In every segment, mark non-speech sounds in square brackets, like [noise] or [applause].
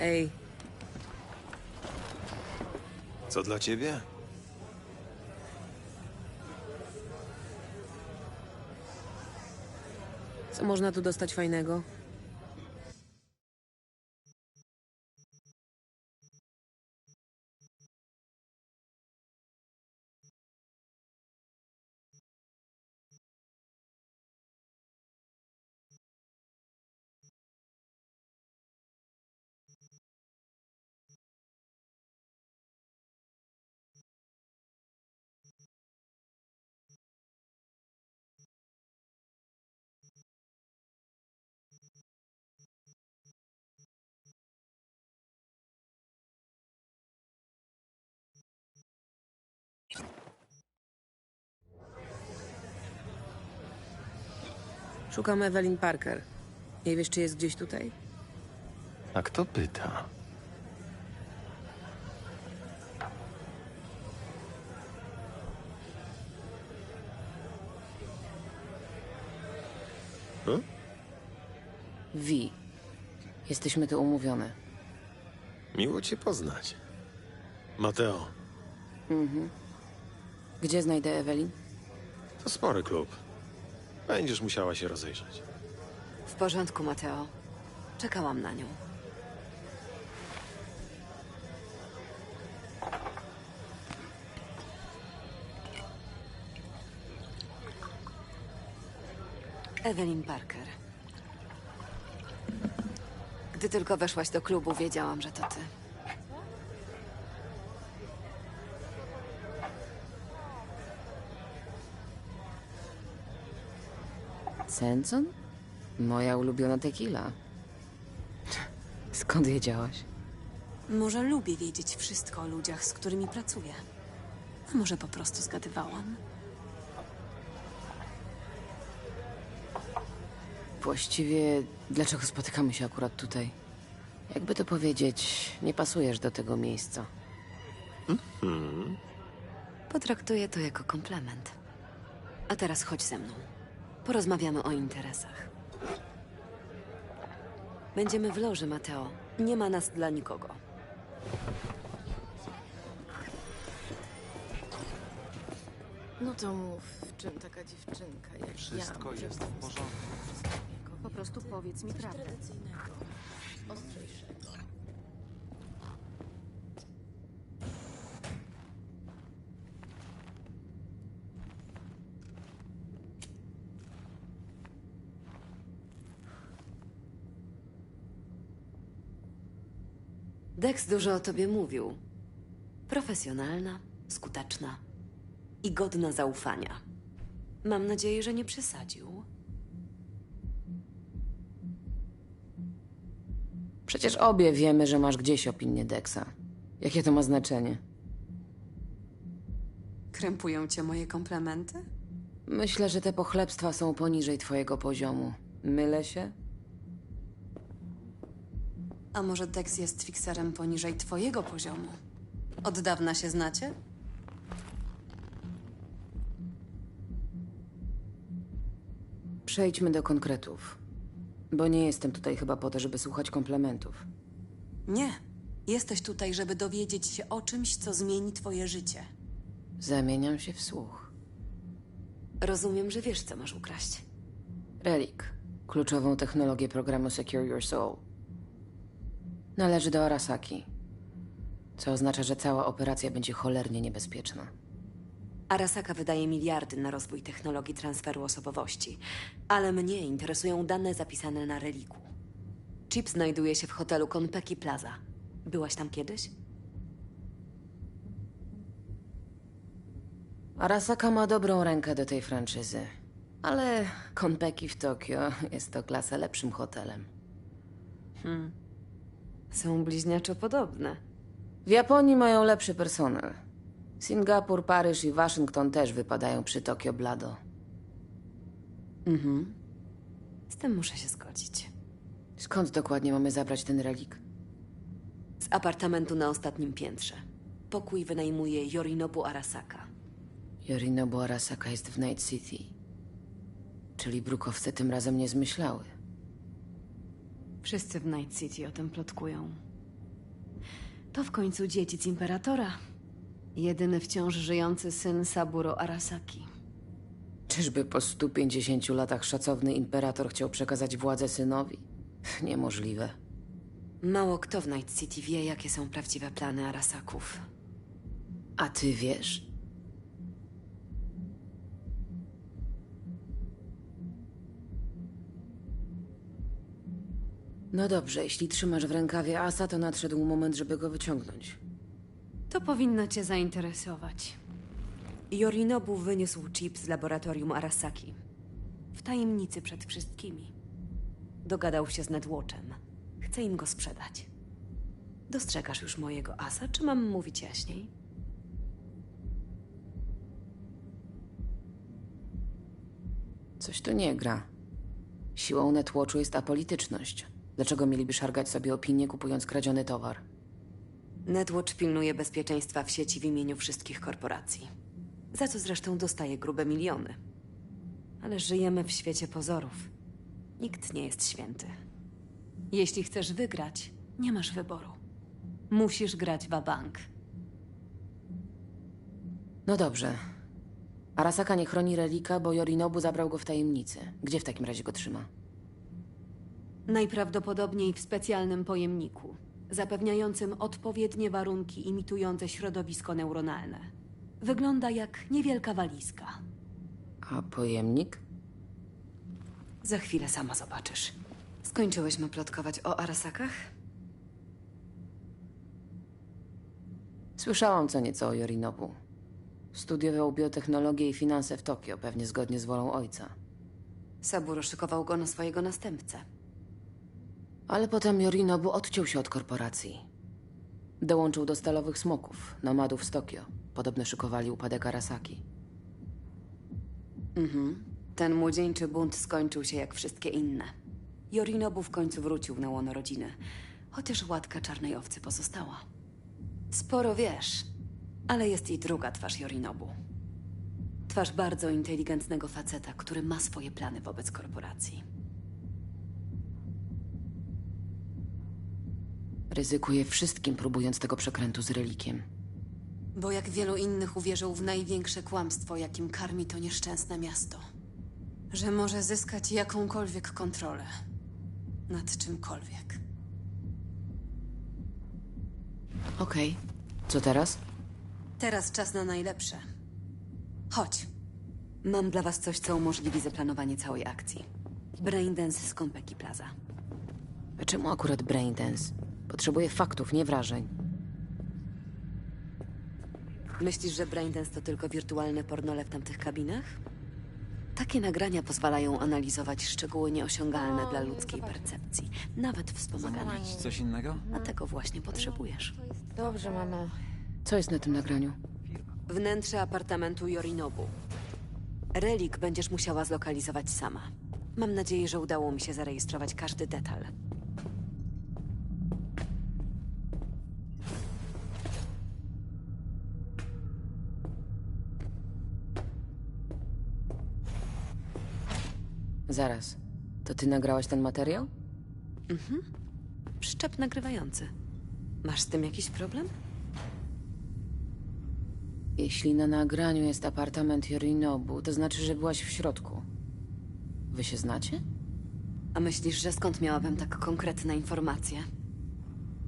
Ej, Co dla ciebie? co można tu dostać fajnego? Szukam Evelyn Parker. Nie wiesz, czy jest gdzieś tutaj? A kto pyta? Wi. Jesteśmy tu umówione. Miło cię poznać. Mateo, Gdzie znajdę Evelyn? to spory klub. Będziesz musiała się rozejrzeć. W porządku, Mateo. Czekałam na nią. Evelyn Parker. Gdy tylko weszłaś do klubu, wiedziałam, że to ty. Senson? Moja ulubiona tequila. Skąd wiedziałaś? Może lubię wiedzieć wszystko o ludziach, z którymi pracuję. A może po prostu zgadywałam. Właściwie, dlaczego spotykamy się akurat tutaj? Jakby to powiedzieć, nie pasujesz do tego miejsca. Potraktuję to jako komplement. A teraz chodź ze mną. Porozmawiamy o interesach. Będziemy w loży, Mateo. Nie ma nas dla nikogo. No to mów, w czym taka dziewczynka jak Wszystko ja może jest w porządku. Po prostu powiedz mi prawdę. Dex dużo o tobie mówił. Profesjonalna, skuteczna i godna zaufania. Mam nadzieję, że nie przesadził. Przecież obie wiemy, że masz gdzieś opinię Dexa. Jakie to ma znaczenie? Krępują cię moje komplementy? Myślę, że te pochlebstwa są poniżej twojego poziomu. Mylę się? A może Dex jest fikserem poniżej twojego poziomu? Od dawna się znacie? Przejdźmy do konkretów. Bo nie jestem tutaj chyba po to, żeby słuchać komplementów. Nie. Jesteś tutaj, żeby dowiedzieć się o czymś, co zmieni twoje życie. Zamieniam się w słuch. Rozumiem, że wiesz, co masz ukraść. Relik. Kluczową technologię programu Secure Your Soul. Należy do Arasaki. Co oznacza, że cała operacja będzie cholernie niebezpieczna. Arasaka wydaje miliardy na rozwój technologii transferu osobowości, ale mnie interesują dane zapisane na reliku. Chip znajduje się w hotelu Konpeki Plaza. Byłaś tam kiedyś? Arasaka ma dobrą rękę do tej franczyzy. Ale Konpeki w Tokio jest to klasa lepszym hotelem. Są bliźniaczo podobne. W Japonii mają lepszy personel. Singapur, Paryż i Waszyngton też wypadają przy Tokio blado. Z tym muszę się zgodzić. Skąd dokładnie mamy zabrać ten relik? Z apartamentu na ostatnim piętrze. Pokój wynajmuje Yorinobu Arasaka. Yorinobu Arasaka jest w Night City. Czyli brukowce tym razem nie zmyślały. Wszyscy w Night City o tym plotkują. To w końcu dziedzic imperatora. Jedyny wciąż żyjący syn Saburo Arasaki. Czyżby po 150 latach szacowny imperator chciał przekazać władzę synowi? Niemożliwe. Mało kto w Night City wie, jakie są prawdziwe plany Arasaków. A ty wiesz? No dobrze, jeśli trzymasz w rękawie asa, to nadszedł moment, żeby go wyciągnąć. To powinno cię zainteresować. Yorinobu wyniósł chip z laboratorium Arasaki. W tajemnicy przed wszystkimi. Dogadał się z Netwatchem. Chce im go sprzedać. Dostrzegasz już mojego asa, czy mam mówić jaśniej? Coś tu nie gra. Siłą Netwatchu jest apolityczność. Dlaczego mieliby szargać sobie opinię, kupując kradziony towar? Netwatch pilnuje bezpieczeństwa w sieci w imieniu wszystkich korporacji. Za co zresztą dostaje grube miliony. Ale żyjemy w świecie pozorów. Nikt nie jest święty. Jeśli chcesz wygrać, nie masz wyboru. Musisz grać wabank. No dobrze. Arasaka nie chroni relika, bo Yorinobu zabrał go w tajemnicy. Gdzie w takim razie go trzyma? Najprawdopodobniej w specjalnym pojemniku, zapewniającym odpowiednie warunki imitujące środowisko neuronalne. Wygląda jak niewielka walizka. A pojemnik? Za chwilę sama zobaczysz. Skończyłyśmy plotkować o Arasakach? Słyszałam co nieco o Yorinobu. Studiował biotechnologię i finanse w Tokio, pewnie zgodnie z wolą ojca. Saburo szykował go na swojego następcę. Ale potem Yorinobu odciął się od korporacji. Dołączył do stalowych smoków, nomadów z Tokio. Podobno szykowali upadek Arasaki. Mhm. Ten młodzieńczy bunt skończył się jak wszystkie inne. Yorinobu w końcu wrócił na łono rodziny, chociaż łatka czarnej owcy pozostała. Sporo wiesz, ale jest i druga twarz Yorinobu. Twarz bardzo inteligentnego faceta, który ma swoje plany wobec korporacji. Ryzykuje wszystkim, próbując tego przekrętu z relikiem. Bo jak wielu innych uwierzył w największe kłamstwo, jakim karmi to nieszczęsne miasto. Że może zyskać jakąkolwiek kontrolę nad czymkolwiek. Okej. Co teraz? Teraz czas na najlepsze. Chodź. Mam dla was coś, co umożliwi zaplanowanie całej akcji. Braindance z Konpeki Plaza. Czemu akurat Braindance? Potrzebuję faktów, nie wrażeń. Myślisz, że Braindance to tylko wirtualne pornole w tamtych kabinach? Takie nagrania pozwalają analizować szczegóły nieosiągalne dla ludzkiej percepcji, nawet wspomaganej. Coś innego? A tego właśnie potrzebujesz. Dobrze, mamo. Co jest na tym nagraniu? Wnętrze apartamentu Yorinobu. Relik będziesz musiała zlokalizować sama. Mam nadzieję, że udało mi się zarejestrować każdy detal. Zaraz. To ty nagrałaś ten materiał? Przyczep nagrywający. Masz z tym jakiś problem? Jeśli na nagraniu jest apartament Yorinobu, to znaczy, że byłaś w środku. Wy się znacie? A myślisz, że skąd miałabym tak konkretne informacje?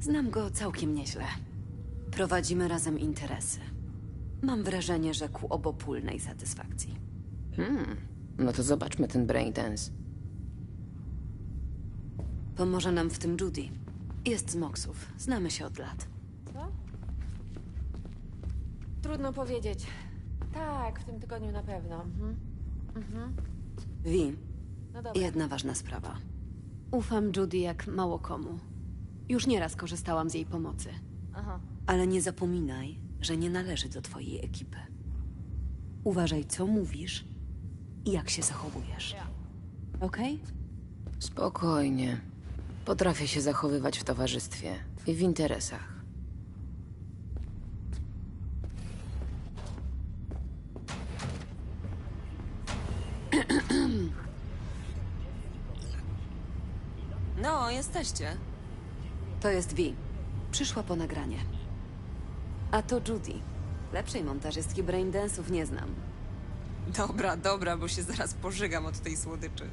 Znam go całkiem nieźle. Prowadzimy razem interesy. Mam wrażenie, że ku obopólnej satysfakcji. No to zobaczmy ten Braindance. Pomoże nam w tym Judy. Jest z Moksów. Znamy się od lat. Trudno powiedzieć. Tak, w tym tygodniu na pewno. Mhm. Wi, No dobra. jedna ważna sprawa. Ufam Judy jak mało komu. Już nieraz korzystałam z jej pomocy. Aha. Ale nie zapominaj, że nie należy do twojej ekipy. Uważaj, co mówisz i jak się zachowujesz. Okej? Spokojnie. Potrafię się zachowywać w towarzystwie i w interesach. No, jesteście. To jest Wi. Przyszła po nagranie. A to Judy. Lepszej montażystki braindance'ów nie znam. Dobra, dobra, bo się zaraz pożygam od tej słodyczy.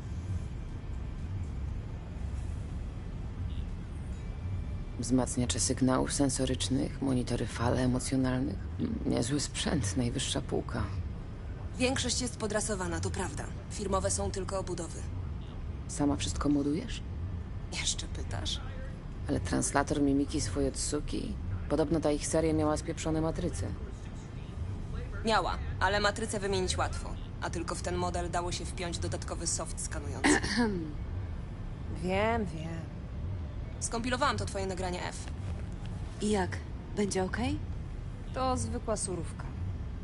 Wzmacniacze sygnałów sensorycznych, monitory fal emocjonalnych. Niezły sprzęt, najwyższa półka. Większość jest podrasowana, to prawda. Firmowe są tylko obudowy. Sama wszystko modujesz? Jeszcze pytasz? Ale translator mimiki swojej Tsuki. Podobno ta ich seria miała spieprzone matryce. Miała, ale matrycę wymienić łatwo. A tylko w ten model dało się wpiąć dodatkowy soft skanujący. [clears throat] wiem, wiem. Skompilowałam to twoje nagranie F. I jak? Będzie okej? To zwykła surówka.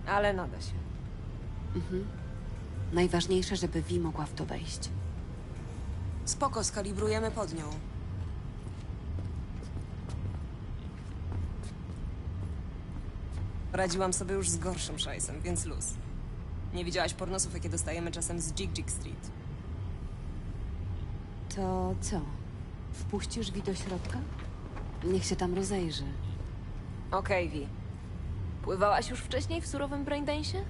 Ale nada się. Najważniejsze, żeby Vi mogła w to wejść. Spoko, skalibrujemy pod nią. Radziłam sobie już z gorszym szajsem, więc luz. Nie widziałaś pornosów, jakie dostajemy czasem z Jig Jig Street. To co? Wpuścisz Vi do środka? Niech się tam rozejrzy. Okej, Vi. Pływałaś już wcześniej w surowym braindance'ie?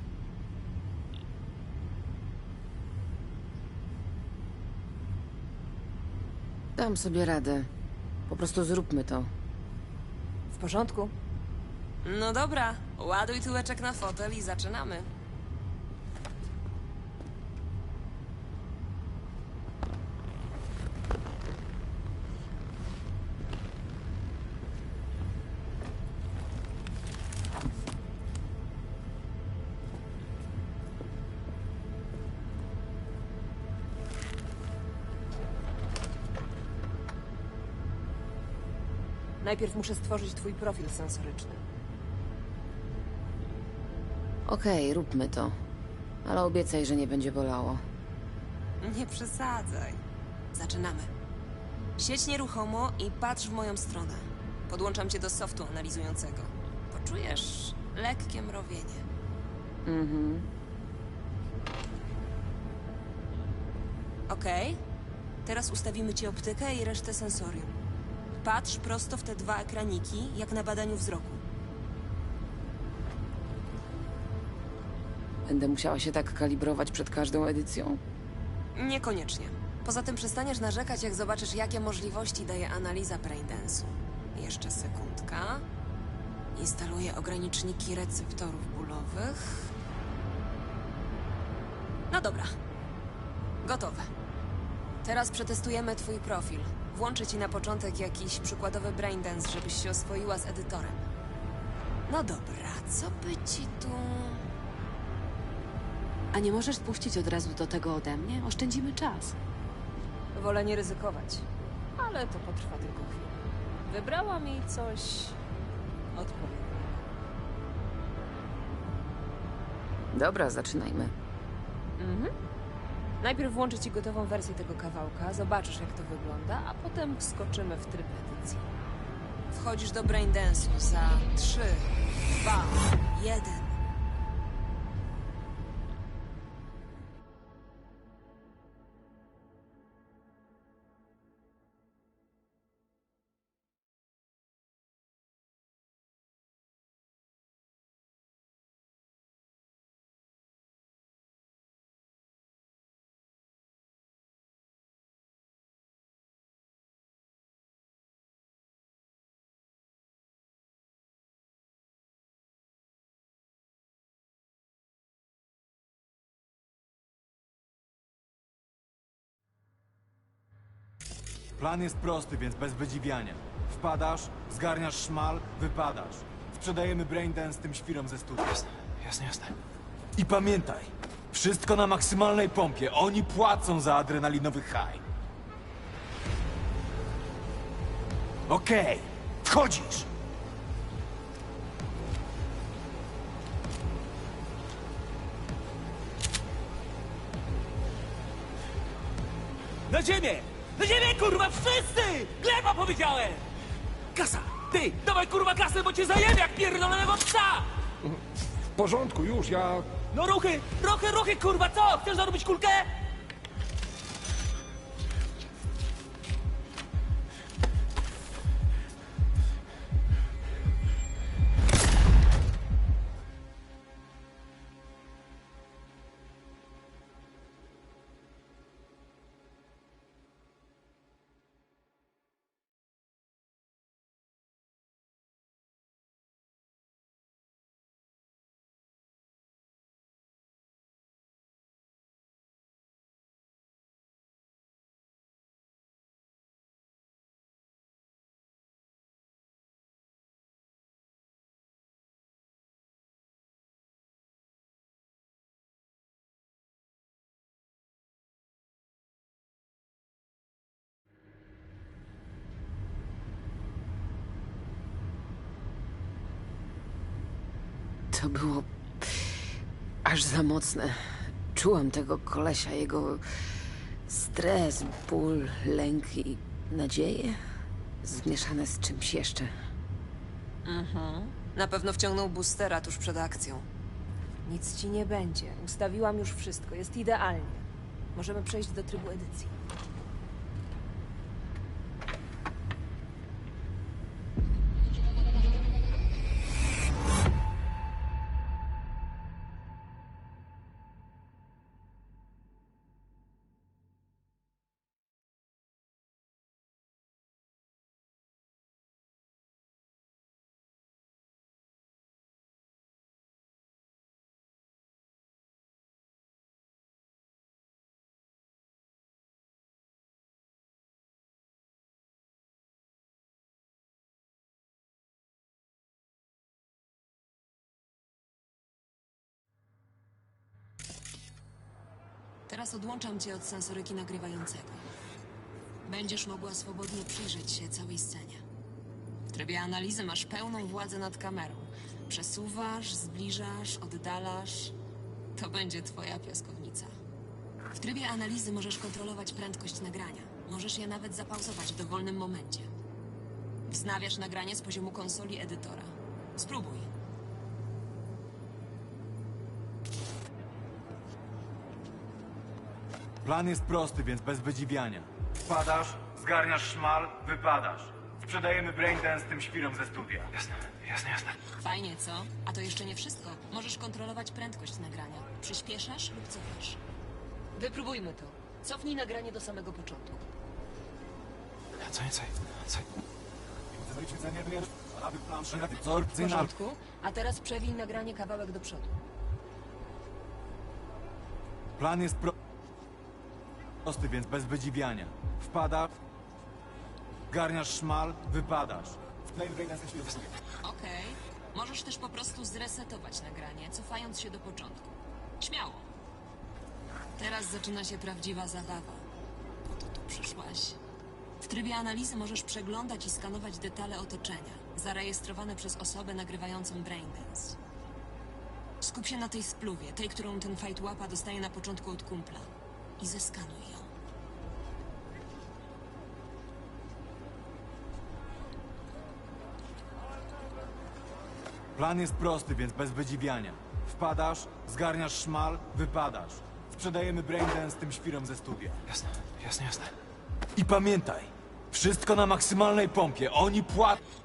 Dam sobie radę. Po prostu zróbmy to. W porządku. No dobra, ładuj tyłeczek na fotel i zaczynamy. Najpierw muszę stworzyć twój profil sensoryczny. Okej, róbmy to. Ale obiecaj, że nie będzie bolało. Nie przesadzaj. Zaczynamy. Siedź nieruchomo i patrz w moją stronę. Podłączam cię do softu analizującego. Poczujesz lekkie mrowienie. Mhm. Okej. Teraz ustawimy ci optykę i resztę sensorium. Patrz prosto w te dwa ekraniki, jak na badaniu wzroku. Będę musiała się tak kalibrować przed każdą edycją. Niekoniecznie. Poza tym przestaniesz narzekać, jak zobaczysz, jakie możliwości daje analiza braindance'u. Jeszcze sekundka. Instaluję ograniczniki receptorów bólowych. No dobra. Gotowe. Teraz przetestujemy twój profil. Włączę ci na początek jakiś przykładowy braindance, żebyś się oswoiła z edytorem. No dobra, co by ci tu... A nie możesz puścić od razu do tego ode mnie? Oszczędzimy czas. Wolę nie ryzykować. Ale to potrwa tylko chwilę. Wybrałam jej coś odpowiedniego. Dobra, zaczynajmy. Mhm. Najpierw włączę ci gotową wersję tego kawałka, zobaczysz jak to wygląda, a potem wskoczymy w tryb edycji. Wchodzisz do braindance'u za 3, 2, 1. Plan jest prosty, więc bez wydziwiania. Wpadasz, zgarniasz szmal, wypadasz. Sprzedajemy Braindance tym świrom ze studia. Jasne, jasne, jasne. I pamiętaj, wszystko na maksymalnej pompie. Oni płacą za adrenalinowy high. Okej, wchodzisz! Na ziemię! Na ziemię, kurwa, wszyscy! Gleba powiedziałem! Kasa! Ty, dawaj kurwa kasę, bo cię zajebie jak pierdolonego psa! W porządku, już, ja... No ruchy, ruchy, ruchy, kurwa, co? Chcesz zarobić kulkę? To było aż za mocne. Czułam tego kolesia, jego stres, ból, lęk i nadzieję zmieszane z czymś jeszcze. Na pewno wciągnął boostera tuż przed akcją. Nic ci nie będzie. Ustawiłam już wszystko. Jest idealnie. Możemy przejść do trybu edycji. Teraz odłączam cię od sensoryki nagrywającego. Będziesz mogła swobodnie przyjrzeć się całej scenie. W trybie analizy masz pełną władzę nad kamerą. Przesuwasz, zbliżasz, oddalasz. To będzie twoja piaskownica. W trybie analizy możesz kontrolować prędkość nagrania. Możesz je nawet zapauzować w dowolnym momencie. Wznawiasz nagranie z poziomu konsoli edytora. Spróbuj. Plan jest prosty, więc bez wydziwiania. Wpadasz, zgarniasz szmal, wypadasz. Sprzedajemy braindance tym świrom ze studia. Jasne, jasne, jasne. Fajnie, co? A to jeszcze nie wszystko. Możesz kontrolować prędkość nagrania. Przyspieszasz lub cofasz. Wypróbujmy to. Cofnij nagranie do samego początku. Co nie, co, co? W porządku? A teraz przewij nagranie kawałek do przodu. Plan jest pro... prosty, więc bez wydziwiania. Wpadasz, zgarniasz szmal, wypadasz. Okej. Możesz też po prostu zresetować nagranie, cofając się do początku. Śmiało. Teraz zaczyna się prawdziwa zabawa. Po to tu przyszłaś. W trybie analizy możesz przeglądać i skanować detale otoczenia, zarejestrowane przez osobę nagrywającą Braindance. Skup się na tej spluwie, tej, którą ten fight łapa dostaje na początku od kumpla. I zeskanuj ją. Plan jest prosty, więc bez wydziwiania. Wpadasz, zgarniasz szmal, wypadasz. Sprzedajemy braindance tym świrom ze studia. Jasne, jasne, jasne. I pamiętaj, wszystko na maksymalnej pompie. Oni płacą.